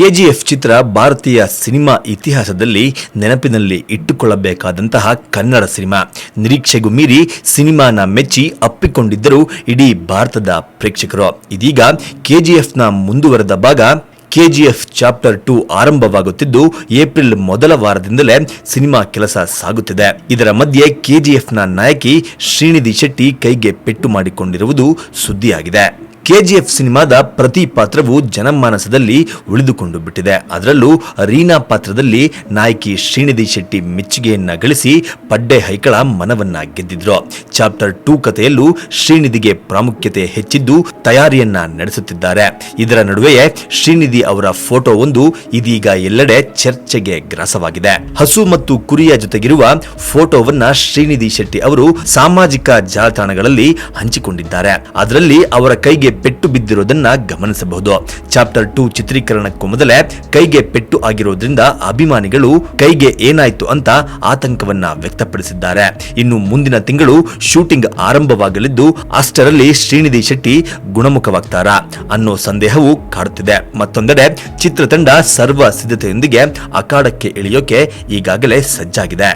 KGF ಚಿತ್ರ ಭಾರತೀಯ cinema ಇತಿಹಾಸದಲ್ಲಿ ನೆನಪಿನಲ್ಲಿ ಇಟ್ಟುಕೊಳ್ಳಬೇಕಾದಂತಹ ಕನ್ನಡ ಸಿನಿಮಾ. ನಿರೀಕ್ಷೆಗೂ ಮೀರಿ ಸಿನಿಮಾನ ಮೆಚ್ಚಿ ಅಪ್ಪಿಕೊಂಡಿದ್ದರು ಇಡೀ ಭಾರತದ ಪ್ರೇಕ್ಷಕರು. ಇದೀಗ ಕೆಜಿಎಫ್ನ ಮುಂದುವರೆದ ಭಾಗ ಕೆಜಿಎಫ್ ಚಾಪ್ಟರ್ ಟು ಆರಂಭವಾಗುತ್ತಿದ್ದು, ಏಪ್ರಿಲ್ ಮೊದಲ ವಾರದಿಂದಲೇ ಸಿನಿಮಾ ಕೆಲಸ ಸಾಗುತ್ತಿದೆ. ಇದರ ಮಧ್ಯೆ ಕೆಜಿಎಫ್ನ ನಾಯಕಿ ಶ್ರೀನಿಧಿ ಶೆಟ್ಟಿ ಕೈಗೆ ಪೆಟ್ಟು ಮಾಡಿಕೊಂಡಿರುವುದು ಸುದ್ದಿಯಾಗಿದೆ. ಕೆಜಿಎಫ್ ಸಿನಿಮಾದ ಪ್ರತಿ ಪಾತ್ರವು ಜನಮಾನಸದಲ್ಲಿ ಉಳಿದುಕೊಂಡು ಬಿಟ್ಟಿದೆ ಅದರಲ್ಲೂ ರೀನಾ ಪಾತ್ರದಲ್ಲಿ ನಾಯಕಿ ಶ್ರೀನಿಧಿ ಶೆಟ್ಟಿ ಮೆಚ್ಚುಗೆಯನ್ನ ಗಳಿಸಿ ಪಡ್ಡೆ ಹೈಕಳ ಮನವನ್ನ ಗೆದ್ದಿದ್ರು. ಚಾಪ್ಟರ್ ಟೂ ಕಥೆಯಲ್ಲೂ ಶ್ರೀನಿಧಿಗೆ ಪ್ರಾಮುಖ್ಯತೆ ಹೆಚ್ಚಿದ್ದು ತಯಾರಿಯನ್ನ ನಡೆಸುತ್ತಿದ್ದಾರೆ. ಇದರ ನಡುವೆಯೇ ಶ್ರೀನಿಧಿ ಅವರ ಫೋಟೋ ಒಂದು ಇದೀಗ ಎಲ್ಲೆಡೆ ಚರ್ಚೆಗೆ ಗ್ರಾಸವಾಗಿದೆ. ಹಸು ಮತ್ತು ಕುರಿಯ ಜೊತೆಗಿರುವ ಫೋಟೋವನ್ನ ಶ್ರೀನಿಧಿ ಶೆಟ್ಟಿ ಅವರು ಸಾಮಾಜಿಕ ಜಾಲತಾಣಗಳಲ್ಲಿ ಹಂಚಿಕೊಂಡಿದ್ದಾರೆ. ಅದರಲ್ಲಿ ಅವರ ಕೈಗೆ ಪೆಟ್ಟು ಬಿದ್ದಿರೋದನ್ನ ಗಮನಿಸಬಹುದು. ಚಾಪ್ಟರ್ ಟೂ ಚಿತ್ರೀಕರಣಕ್ಕೂ ಮೊದಲೇ ಕೈಗೆ ಪೆಟ್ಟು ಆಗಿರೋದ್ರಿಂದ ಅಭಿಮಾನಿಗಳು ಕೈಗೆ ಏನಾಯ್ತು ಅಂತ ಆತಂಕವನ್ನ ವ್ಯಕ್ತಪಡಿಸಿದ್ದಾರೆ. ಇನ್ನು ಮುಂದಿನ ತಿಂಗಳು ಶೂಟಿಂಗ್ ಆರಂಭವಾಗಲಿದ್ದು ಅಷ್ಟರಲ್ಲಿ ಶ್ರೀನಿಧಿ ಶೆಟ್ಟಿ ಗುಣಮುಖವಾಗ್ತಾರ ಅನ್ನೋ ಸಂದೇಹವು ಕಾಡುತ್ತಿದೆ. ಮತ್ತೊಂದೆಡೆ ಚಿತ್ರತಂಡ ಸರ್ವ ಸಿದ್ಧತೆಯೊಂದಿಗೆ ಅಖಾಡಕ್ಕೆ ಇಳಿಯೋಕೆ ಈಗಾಗಲೇ ಸಜ್ಜಾಗಿದೆ.